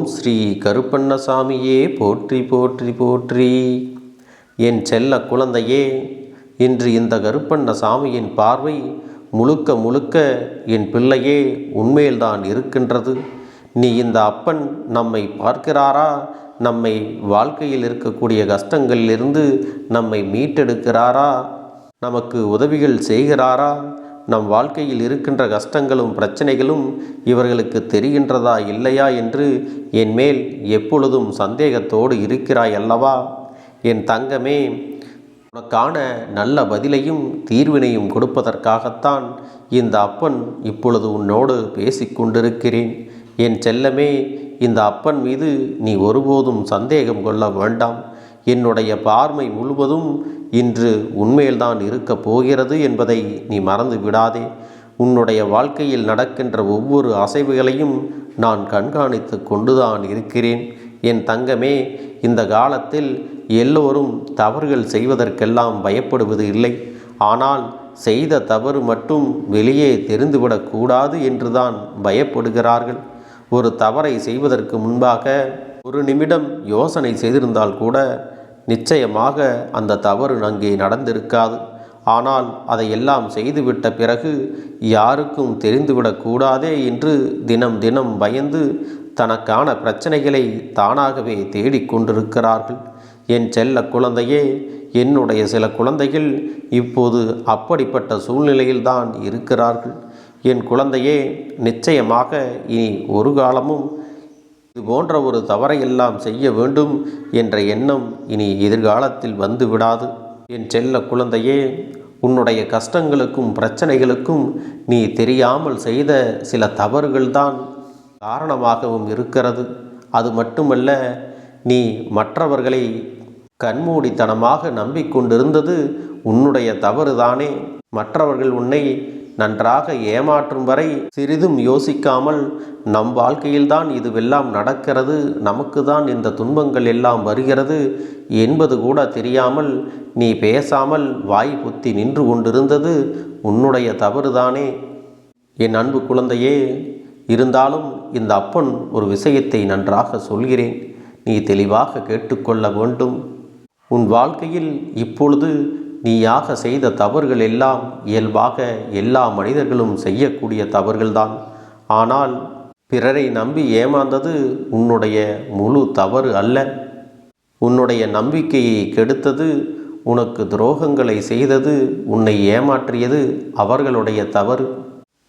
ஓம் ஸ்ரீ கருப்பண்ணசாமியே போற்றி போற்றி போற்றி. என் செல்ல குழந்தையே இன்று இந்த கருப்பண்ணசாமியின் பார்வை முழுக்க முழுக்க என் பிள்ளையே உண்மையில்தான் இருக்கின்றது. நீ இந்த அப்பன் நம்மை பார்க்கிறாரா? நம்மை வாழ்க்கையில் இருக்கக்கூடிய கஷ்டங்களிலிருந்து நம்மை மீட்டெடுக்கிறாரா? நமக்கு உதவிகள் செய்கிறாரா? நம் வாழ்க்கையில் இருக்கின்ற கஷ்டங்களும் பிரச்சனைகளும் இவர்களுக்கு தெரிகின்றதா இல்லையா என்று என் மேல் எப்பொழுதும் சந்தேகத்தோடு இருக்கிறாய் அல்லவா? என் தங்கமே உனக்கான நல்ல பதிலையும் தீர்வினையும் கொடுப்பதற்காகத்தான் இந்த அப்பன் இப்பொழுது உன்னோடு பேசிக்கொண்டிருக்கிறேன் என் செல்லமே இந்த அப்பன் மீது நீ ஒருபோதும் சந்தேகம் கொள்ள வேண்டாம். என்னுடைய பார்மை முழுவதும் இன்று உண்மையில்தான் இருக்கப் போகிறது என்பதை நீ மறந்து விடாதே. உன்னுடைய வாழ்க்கையில் நடக்கின்ற ஒவ்வொரு அசைவுகளையும் நான் கண்காணித்து கொண்டுதான் இருக்கிறேன். என் தங்கமே இந்த காலத்தில் எல்லோரும் தவறுகள் செய்வதற்கெல்லாம் பயப்படுவது இல்லை. ஆனால் செய்த தவறு மட்டும் வெளியே தெரிந்துவிடக்கூடாது என்றுதான் பயப்படுகிறார்கள். ஒரு தவறை செய்வதற்கு முன்பாக ஒரு நிமிடம் யோசனை செய்திருந்தால் கூட நிச்சயமாக அந்த தவறு அங்கே நடந்திருக்காது. ஆனால் அதையெல்லாம் செய்துவிட்ட பிறகு யாருக்கும் தெரிந்துவிடக்கூடாதே என்று தினம் தினம் பயந்து தனக்கான பிரச்சனைகளை தானாகவே தேடிக்கொண்டிருக்கிறார்கள் என் செல்ல குழந்தையே என்னுடைய சில குழந்தைகள் இப்போது அப்படிப்பட்ட சூழ்நிலையில்தான் இருக்கிறார்கள். என் குழந்தையே நிச்சயமாக இனி ஒரு காலமும் இது போன்ற ஒரு தவறையெல்லாம் செய்ய வேண்டும் என்ற எண்ணம் இனி எதிர்காலத்தில் வந்து விடாது. என் செல்ல குழந்தையே உன்னுடைய கஷ்டங்களுக்கும் பிரச்சனைகளுக்கும் நீ தெரியாமல் செய்த சில தவறுகள்தான் காரணமாகவும் இருக்கிறது. அது மட்டுமல்ல நீ மற்றவர்களை கண்மூடித்தனமாக நம்பிக்கொண்டிருந்தது உன்னுடைய தவறுதானே. மற்றவர்கள் உன்னை நன்றாக ஏமாற்றும் வரை சிறிதும் யோசிக்காமல் நம் வாழ்க்கையில்தான் இதுவெல்லாம் நடக்கிறது நமக்கு தான் இந்த துன்பங்கள் எல்லாம் வருகிறது என்பது கூட தெரியாமல் நீ பேசாமல் வாய் புத்தி நின்று கொண்டிருந்தது உன்னுடைய தவறுதானே. என் அன்பு குழந்தையே இருந்தாலும் இந்த அப்பன் ஒரு விஷயத்தை நன்றாக சொல்கிறேன். நீ தெளிவாக கேட்டுக்கொள்ள வேண்டும். உன் வாழ்க்கையில் இப்பொழுது நீயாக செய்த தவறுகள் எல்லாம் இயல்பாக எல்லா மனிதர்களும் செய்யக்கூடிய தவறுகள்தான். ஆனால் பிறரை நம்பி ஏமாந்தது உன்னுடைய முழு தவறு அல்ல. உன்னுடைய நம்பிக்கையை கெடுத்தது உனக்கு துரோகங்களை செய்தது உன்னை ஏமாற்றியது அவர்களுடைய தவறு.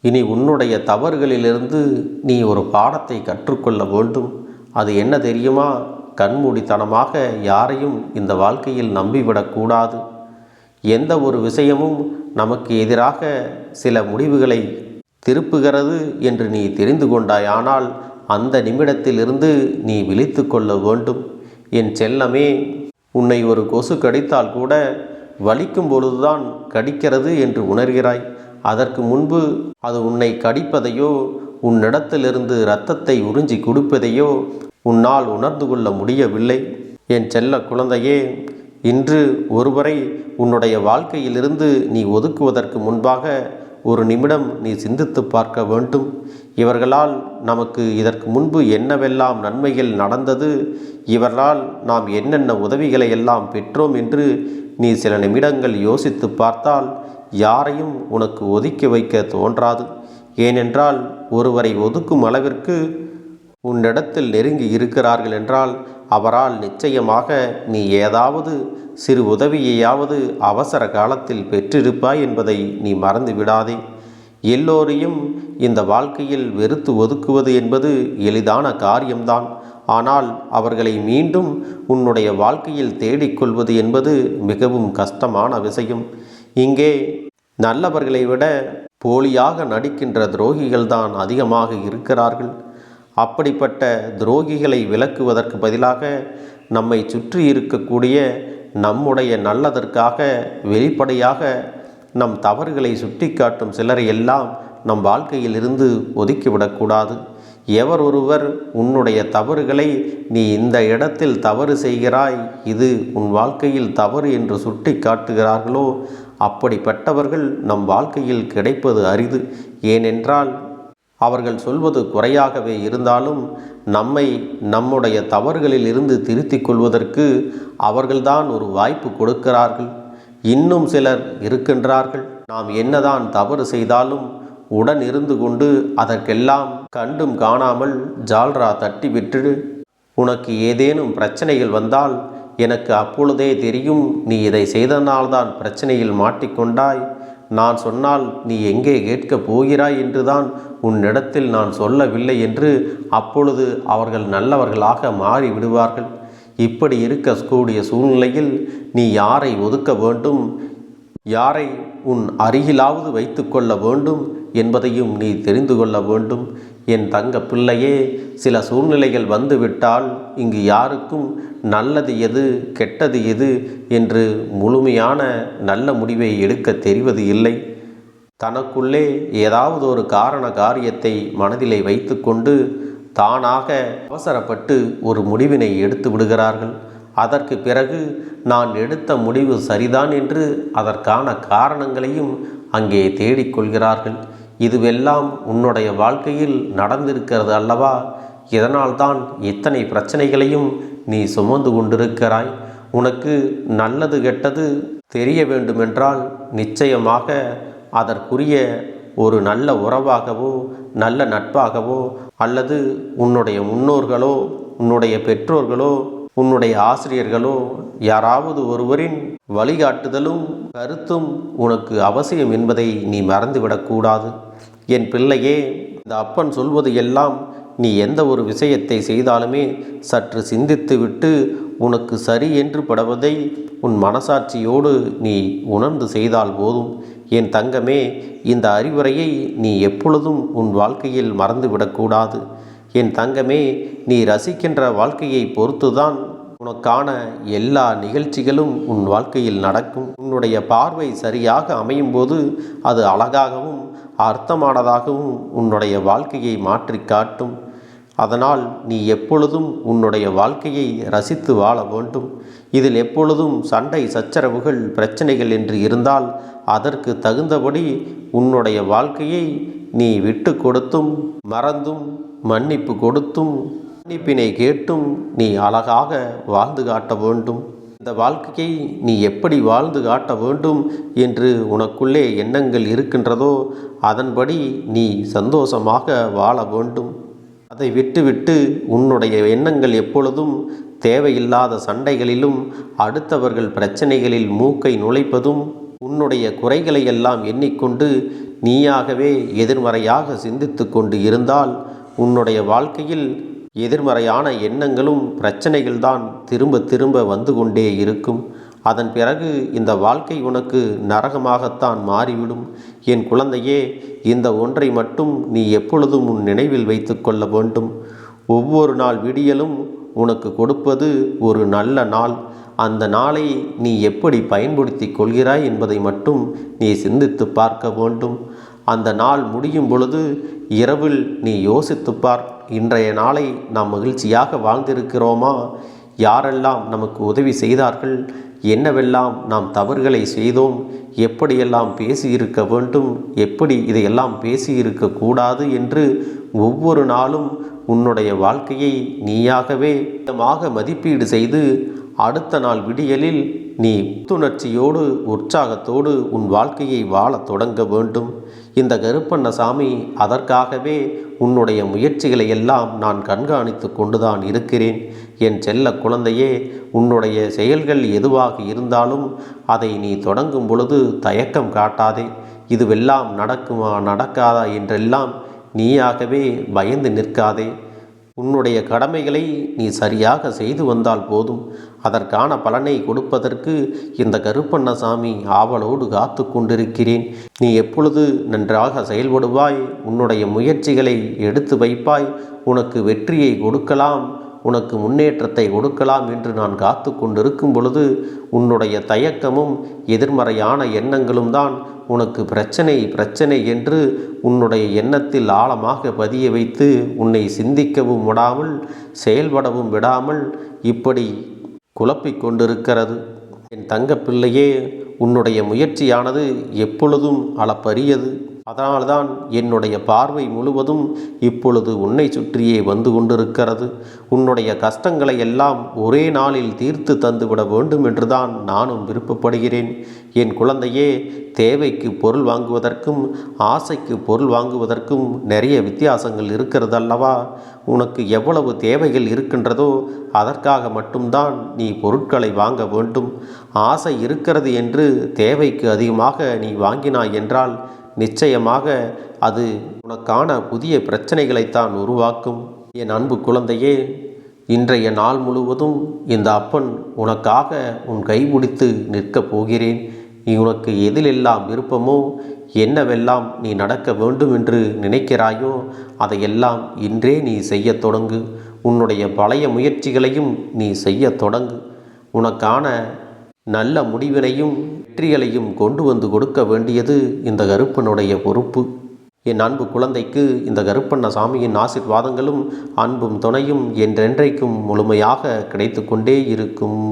இனி உன்னுடைய தவறுகளிலிருந்து நீ ஒரு பாடத்தை கற்றுக்கொள்ள வேண்டும். அது என்ன தெரியுமா? கண்மூடித்தனமாக யாரையும் இந்த வாழ்க்கையில் நம்பிவிடக்கூடாது. எந்த ஒரு விஷயமும் நமக்கு எதிராக சில முடிவுகளை திருப்புகிறது என்று நீ தெரிந்து கொண்டாயானால் அந்த நிமிடத்திலிருந்து நீ விழித்து கொள்ள வேண்டும். என் செல்லமே உன்னை ஒரு கொசு கடித்தால் கூட வலிக்கும் பொழுதுதான் கடிக்கிறது என்று உணர்கிறாய். அதற்கு முன்பு அது உன்னை கடிப்பதையோ உன்னிடத்திலிருந்து இரத்தத்தை உறிஞ்சி கொடுப்பதையோ உன்னால் உணர்ந்து கொள்ள முடியவில்லை. என் செல்ல குழந்தையே இன்று ஒருவரை உன்னுடைய வாழ்க்கையிலிருந்து நீ ஒதுக்குவதற்கு முன்பாக ஒரு நிமிடம் நீ சிந்தித்து பார்க்க வேண்டும். இவர்களால் நமக்கு இதற்கு முன்பு என்னவெல்லாம் நன்மைகள் நடந்தது இவர்களால் நாம் என்னென்ன உதவிகளை எல்லாம் பெற்றோம் என்று நீ சில நிமிடங்கள் யோசித்து பார்த்தால் யாரையும் உனக்கு ஒதுக்கி வைக்க தோன்றாது. ஏனென்றால் ஒருவரை ஒதுக்கும் அளவிற்கு உன்னிடத்தில் நெருங்கி இருக்கிறார்கள் என்றால் அவரால் நிச்சயமாக நீ ஏதாவது சிறு உதவியையாவது அவசர காலத்தில் பெற்றிருப்பாய் என்பதை நீ மறந்து விடாதே. எல்லோரையும் இந்த வாழ்க்கையில் வெறுத்து ஒதுக்குவது என்பது எளிதான காரியம்தான். ஆனால் அவர்களை மீண்டும் உன்னுடைய வாழ்க்கையில் தேடிக்கொள்வது என்பது மிகவும் கஷ்டமான விஷயம். இங்கே நல்லவர்களை விட போலியாக நடிக்கின்ற துரோகிகள்தான் அதிகமாக இருக்கிறார்கள். அப்படிப்பட்ட துரோகிகளை விலக்குவதற்கு பதிலாக நம்மை சுற்றி இருக்கக்கூடிய நம்முடைய நல்லதற்காக வெளிப்படையாக நம் தவறுகளை சுட்டிக்காட்டும் சிலரை எல்லாம் நம் வாழ்க்கையில் இருந்து ஒதுக்கிவிடக்கூடாது. எவர் ஒருவர் உன்னுடைய தவறுகளை நீ இந்த இடத்தில் தவறு செய்கிறாய் இது உன் வாழ்க்கையில் தவறு என்று சுட்டி காட்டுகிறார்களோ அப்படிப்பட்டவர்கள் நம் வாழ்க்கையில் கிடைப்பது அரிது. ஏனென்றால் அவர்கள் சொல்வது குறையாகவே இருந்தாலும் நம்மை நம்முடைய தவறுகளில் இருந்து திருத்திக் கொள்வதற்கு அவர்கள்தான் ஒரு வாய்ப்பு கொடுக்கிறார்கள். இன்னும் சிலர் இருக்கின்றார்கள். நாம் என்னதான் தவறு செய்தாலும் உடன் இருந்து கொண்டு அதற்கெல்லாம் கண்டும் காணாமல் ஜால்ரா தட்டி விட்டு உனக்கு ஏதேனும் பிரச்சனைகள் வந்தால் எனக்கு அப்பொழுதே தெரியும் நீ இதை செய்தனால்தான் பிரச்சனையில் மாட்டிக்கொண்டாய். நான் சொன்னால் நீ எங்கே கேட்கப் போகிறாய் என்றுதான் உன்னிடத்தில் நான் சொல்லவில்லை என்று அப்பொழுது அவர்கள் நல்லவர்களாக மாறி விடுவார்கள் இப்படி இருக்கக்கூடிய சூழ்நிலையில் நீ யாரை ஒதுக்க வேண்டும்? யாரை உன் அருகிலாவது வைத்து கொள்ள வேண்டும் என்பதையும் நீ தெரிந்து கொள்ள வேண்டும். என் தங்க பிள்ளையே சில சூழ்நிலைகள் வந்துவிட்டால் இங்கு யாருக்கும் நல்லது எது கெட்டது எது என்று முழுமையான நல்ல முடிவை எடுக்க தெரிவது இல்லை. தனக்குள்ளே ஏதாவது ஒரு காரண காரியத்தை மனதிலே வைத்துக்கொண்டு தானாக அவசரப்பட்டு ஒரு முடிவினை எடுத்து விடுகிறார்கள். அதற்கு பிறகு நான் எடுத்த முடிவு சரிதான் என்று அதற்கான காரணங்களையும் அங்கே தேடிக்கொள்கிறார்கள் இதுவெல்லாம் உன்னுடைய வாழ்க்கையில் நடந்திருக்கிறது அல்லவா? இதனால்தான் இத்தனை பிரச்சனைகளையும் நீ சுமந்து கொண்டிருக்கிறாய். உனக்கு நல்லது கெட்டது தெரிய வேண்டுமென்றால் நிச்சயமாக அதற்குரிய ஒரு நல்ல உறவாகவோ நல்ல நட்பாகவோ அல்லது உன்னுடைய முன்னோர்களோ உன்னுடைய பெற்றோர்களோ உன்னுடைய ஆசிரியர்களோ யாராவது ஒருவரின் வழிகாட்டுதலும் கருத்தும் உனக்கு அவசியம் என்பதை நீ மறந்துவிடக்கூடாது. என் பிள்ளையே இந்த அப்பன் சொல்வது எல்லாம் நீ எந்த ஒரு விஷயத்தை செய்தாலுமே சற்று சிந்தித்துவிட்டு உனக்கு சரி என்று படுவதை உன் மனசாட்சியோடு நீ உணர்ந்து செய்தால் போதும். என் தங்கமே இந்த அறிவுரையை நீ எப்பொழுதும் உன் வாழ்க்கையில் மறந்துவிடக்கூடாது என் தங்கமே நீ ரசிக்கின்ற வாழ்க்கையை பொறுத்துதான் உனக்கான எல்லா நிகழ்ச்சிகளும் உன் வாழ்க்கையில் நடக்கும். உன்னுடைய பார்வை சரியாக அமையும் போது அது அழகாகவும் அர்த்தமானதாகவும் உன்னுடைய வாழ்க்கையை மாற்றி காட்டும். அதனால் நீ எப்பொழுதும் உன்னுடைய வாழ்க்கையை ரசித்து வாழ வேண்டும். இதில் எப்பொழுதும் சண்டை சச்சரவுகள் பிரச்சனைகள் என்று இருந்தால் அதற்கு தகுந்தபடி உன்னுடைய வாழ்க்கையை நீ விட்டு கொடுத்தும் மறந்தும் மன்னிப்பு கொடுத்தும் மன்னிப்பினை கேட்டும் நீ அழகாக வாழ்ந்து காட்ட வேண்டும். இந்த வாழ்க்கையை நீ எப்படி வாழ்ந்து காட்ட வேண்டும் என்று உனக்குள்ளே எண்ணங்கள் இருக்கின்றதோ அதன்படி நீ சந்தோஷமாக வாழ வேண்டும். அதை விட்டுவிட்டு உன்னுடைய எண்ணங்கள் எப்பொழுதும் தேவையில்லாத சண்டைகளிலும் அடுத்தவர்கள் பிரச்சனைகளில் மூக்கை நுழைப்பதும் உன்னுடைய குறைகளை எல்லாம் எண்ணிக்கொண்டு நீயாகவே எதிர்மறையாக சிந்தித்து கொண்டு இருந்தால் உன்னுடைய வாழ்க்கையில் எதிர்மறையான எண்ணங்களும் பிரச்சனைகள்தான் திரும்ப திரும்ப வந்து கொண்டே இருக்கும். அதன் பிறகு இந்த வாழ்க்கை உனக்கு நரகமாகத்தான் மாறிவிடும். என் குழந்தையே இந்த ஒன்றை மட்டும் நீ எப்பொழுதும் உன் நினைவில் வைத்து கொள்ள வேண்டும். ஒவ்வொரு நாள் விடியலும் உனக்கு கொடுப்பது ஒரு நல்ல நாள். அந்த நாளை நீ எப்படி பயன்படுத்தி கொள்கிறாய் என்பதை மட்டும் நீ சிந்தித்து பார்க்க வேண்டும். அந்த நாள் முடியும் பொழுது இரவில் நீ யோசித்துப் பார். இன்றைய நாளை நாம் மகிழ்ச்சியாக வாழ்ந்திருக்கிறோமா? யாரெல்லாம் நமக்கு உதவி செய்தார்கள்? என்னவெல்லாம் நாம் தவறுகளை செய்தோம்? எப்படியெல்லாம் பேசியிருக்க வேண்டும்? எப்படி இதையெல்லாம் பேசியிருக்க கூடாது என்று ஒவ்வொரு நாளும் உன்னுடைய வாழ்க்கையை நீயாகவே மதிப்பீடு செய்து அடுத்த நாள் விடியலில் நீ புத்துணர்ச்சியோடு உற்சாகத்தோடு உன் வாழ்க்கையை வாழத் தொடங்க வேண்டும். இந்த கருப்பண்ணசாமி அதற்காகவே உன்னுடைய முயற்சிகளை எல்லாம் நான் கண்காணித்து கொண்டுதான் இருக்கிறேன். என் செல்ல குழந்தையே உன்னுடைய செயல்கள் எதுவாக இருந்தாலும் அதை நீ தொடங்கும் பொழுது தயக்கம் காட்டாதே. இதுவெல்லாம் நடக்குமா நடக்காதா என்றெல்லாம் நீயாகவே பயந்து நிற்காதே. உன்னுடைய கடமைகளை நீ சரியாக செய்து வந்தால் போதும். அதற்கான பலனை கொடுப்பதற்கு இந்த கருப்பண்ணசாமி ஆவலோடு காத்து கொண்டிருக்கிறேன். நீ எப்பொழுது நன்றாக செயல்படுவாய் உன்னுடைய முயற்சிகளை எடுத்து வைப்பாய் உனக்கு வெற்றியை கொடுக்கலாம் உனக்கு முன்னேற்றத்தை கொடுக்கலாம் என்று நான் காத்து கொண்டிருக்கும் பொழுது உன்னுடைய தயக்கமும் எதிர்மறையான எண்ணங்களும் தான் உனக்கு பிரச்சனை பிரச்சனை என்று உன்னுடைய எண்ணத்தில் ஆழமாக பதிய வைத்து உன்னை சிந்திக்கவும் விடாமல் செயல்படவும் விடாமல் இப்படி குழப்பிக் கொண்டிருக்கிறது. என் தங்க பிள்ளையே உன்னுடைய முயற்சியானது எப்பொழுதும் அளப்பரியது. அதனால்தான் என்னுடைய பார்வை முழுவதும் இப்பொழுது உன்னை சுற்றியே வந்து கொண்டிருக்கிறது. உன்னுடைய கஷ்டங்களை எல்லாம் ஒரே நாளில் தீர்த்து தந்துவிட வேண்டும் என்றுதான் நானும் விருப்பப்படுகிறேன். என் குழந்தையே தேவைக்கு பொருள் வாங்குவதற்கும் ஆசைக்கு பொருள் வாங்குவதற்கும் நிறைய வித்தியாசங்கள் இருக்கிறது அல்லவா உனக்கு எவ்வளவு தேவைகள் இருக்கின்றதோ அதற்காக மட்டும்தான் நீ பொருட்களை வாங்க வேண்டும். ஆசை இருக்கிறது என்று தேவைக்கு அதிகமாக நீ வாங்கினாய் என்றால் நிச்சயமாக அது உனக்கான புதிய பிரச்சனைகளைத்தான் உருவாக்கும். என் அன்பு குழந்தையே இன்றைய நாள் முழுவதும் இந்த அப்பன் உனக்காக உன் கைபிடித்து நிற்கப் போகிறேன். நீ உனக்கு எதிலெல்லாம் விருப்பமோ என்னவெல்லாம் நீ நடக்க வேண்டும் என்று நினைக்கிறாயோ அதையெல்லாம் இன்றே நீ செய்யத் தொடங்கு. உன்னுடைய பழைய முயற்சிகளையும் நீ செய்யத் தொடங்கு. உனக்கான நல்ல முடிவினையும் வெற்றிகளையும் கொண்டு வந்து கொடுக்க வேண்டியது இந்த கருப்பனுடைய பொறுப்பு. என் அன்பு குழந்தைக்கு இந்த கருப்பண்ண சாமியின் ஆசிர்வாதங்களும் அன்பும் துணையும் என்றென்றைக்கும் முழுமையாக கிடைத்து கொண்டே இருக்கும்.